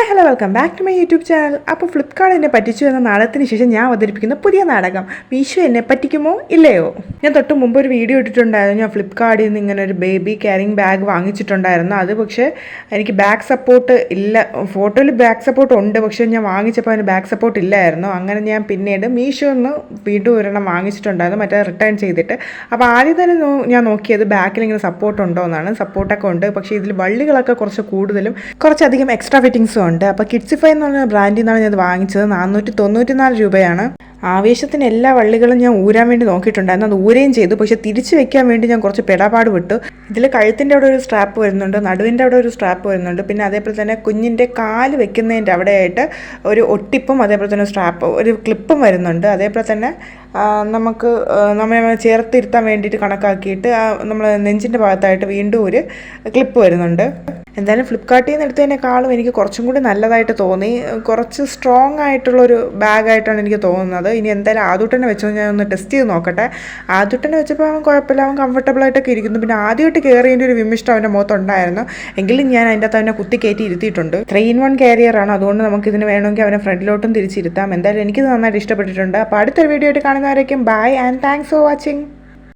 Hi hello welcome back to my YouTube channel അപ്പോൾ ഫ്ലിപ്കാർട്ട് എന്നെ പറ്റിച്ചു എന്ന നാടകത്തിന് ശേഷം ഞാൻ അവതരിപ്പിക്കുന്ന പുതിയ നാടകം. മീഷോ എന്നെ പറ്റിക്കുമോ ഇല്ലയോ? ഞാൻ തൊട്ട് മുമ്പ് ഒരു വീഡിയോ ഇട്ടിട്ടുണ്ടായിരുന്നു. ഞാൻ ഫ്ലിപ്കാർട്ടിൽ നിന്ന് ഇങ്ങനെ ഒരു ബേബി ക്യാരിങ് ബാഗ് വാങ്ങിച്ചിട്ടുണ്ടായിരുന്നു. അത് പക്ഷേ എനിക്ക് ബാക്ക് സപ്പോർട്ട് ഇല്ല. ഫോട്ടോയിൽ ബാക്ക് സപ്പോർട്ട് ഉണ്ട്. പക്ഷേ ഞാൻ വാങ്ങിച്ചപ്പോൾ അതിന് ബാക്ക് സപ്പോർട്ട് ഇല്ലായിരുന്നു. അങ്ങനെ ഞാൻ പിന്നീട് മീഷോ ഒന്ന് വീണ്ടും ഒരെണ്ണം വാങ്ങിച്ചിട്ടുണ്ടായിരുന്നു. മറ്റേ റിട്ടേൺ ചെയ്തിട്ട്. അപ്പോൾ ആദ്യം തന്നെ ഞാൻ നോക്കിയത് ബാക്കിൽ ഇങ്ങനെ സപ്പോർട്ട് ഉണ്ടോ എന്നാണ്. സപ്പോർട്ടൊക്കെ ഉണ്ട്. പക്ഷേ ഇതിൽ വള്ളികളൊക്കെ കുറച്ച് കൂടുതലും കുറച്ചധികം എക്സ്ട്രാ ഫിറ്റിങ്സും ഉണ്ട്. അപ്പോൾ കിഡ്സിഫൈ എന്ന് പറഞ്ഞ ബ്രാൻഡിൽ നിന്നാണ് ഞാൻ വാങ്ങിച്ചത്. നാനൂറ്റി തൊണ്ണൂറ്റി നാല് രൂപയാണ്. ആവേശത്തിന് എല്ലാ വള്ളികളും ഞാൻ ഊരാൻ വേണ്ടി നോക്കിയിട്ടുണ്ടായിരുന്നു. അത് ഊരുകയും ചെയ്തു. പക്ഷെ തിരിച്ചു വെക്കാൻ വേണ്ടി ഞാൻ കുറച്ച് പെടാപാട് വിട്ടു ഇതിൽ കഴുത്തിന്റെ അവിടെ ഒരു സ്ട്രാപ്പ് വരുന്നുണ്ട്. നടുവിന്റെ അവിടെ ഒരു സ്ട്രാപ്പ് വരുന്നുണ്ട്. പിന്നെ അതേപോലെ തന്നെ കുഞ്ഞിന്റെ കാൽ വെക്കുന്നതിന്റെ അവിടെയായിട്ട് ഒരു ഒട്ടിപ്പും അതേപോലെ തന്നെ സ്ട്രാപ്പ് ഒരു ക്ലിപ്പും വരുന്നുണ്ട്. അതേപോലെ തന്നെ നമുക്ക് നമ്മളെ ചേർത്തിരുത്താൻ വേണ്ടിയിട്ട് കണക്കാക്കിയിട്ട് നമ്മൾ നെഞ്ചിന്റെ ഭാഗത്തായിട്ട് വീണ്ടും ഒരു ക്ലിപ്പ് വരുന്നുണ്ട്. എന്തായാലും ഫ്ലിപ്കാർട്ടിൽ നിന്ന് എടുത്തതിനേക്കാളും എനിക്ക് കുറച്ചും കൂടി നല്ലതായിട്ട് തോന്നി. കുറച്ച് സ്ട്രോങ് ആയിട്ടുള്ളൊരു ബാഗായിട്ടാണ് എനിക്ക് തോന്നുന്നത്. ഇനി എന്തായാലും ആദ്യട്ടനെ വെച്ചോ ഞാൻ ഒന്ന് ടെസ്റ്റ് ചെയ്ത് നോക്കട്ടെ. ആദ്യട്ടനെ വെച്ചപ്പോൾ അവൻ കുഴപ്പമില്ല അവൻ കംഫർട്ടബിൾ ആയിട്ടൊക്കെ ഇരിക്കുന്നു. പിന്നെ ആദ്യമായിട്ട് കയറിയതിന്റെ ഒരു വിമിഷ്ടം അവന്റെ മുഖത്തുണ്ടായിരുന്നു. എങ്കിലും ഞാൻ അതിന്റെ അകത്ത് അവനെ കുത്തി കയറ്റി ഇരുത്തിയിട്ടുണ്ട്. ത്രീ ഇൻ വൺ ആണ്. അതുകൊണ്ട് നമുക്ക് ഇതിന് വേണമെങ്കിൽ അവനെ ഫ്രണ്ടിലോട്ടും തിരിച്ചിരുത്താം. എന്തായാലും എനിക്കിത് നന്നായിട്ട് ഇഷ്ടപ്പെട്ടിട്ടുണ്ട്. അപ്പോൾ അടുത്തൊരു വീഡിയോ ആയിട്ട് കാണുന്നവരേക്കും bye and thanks for watching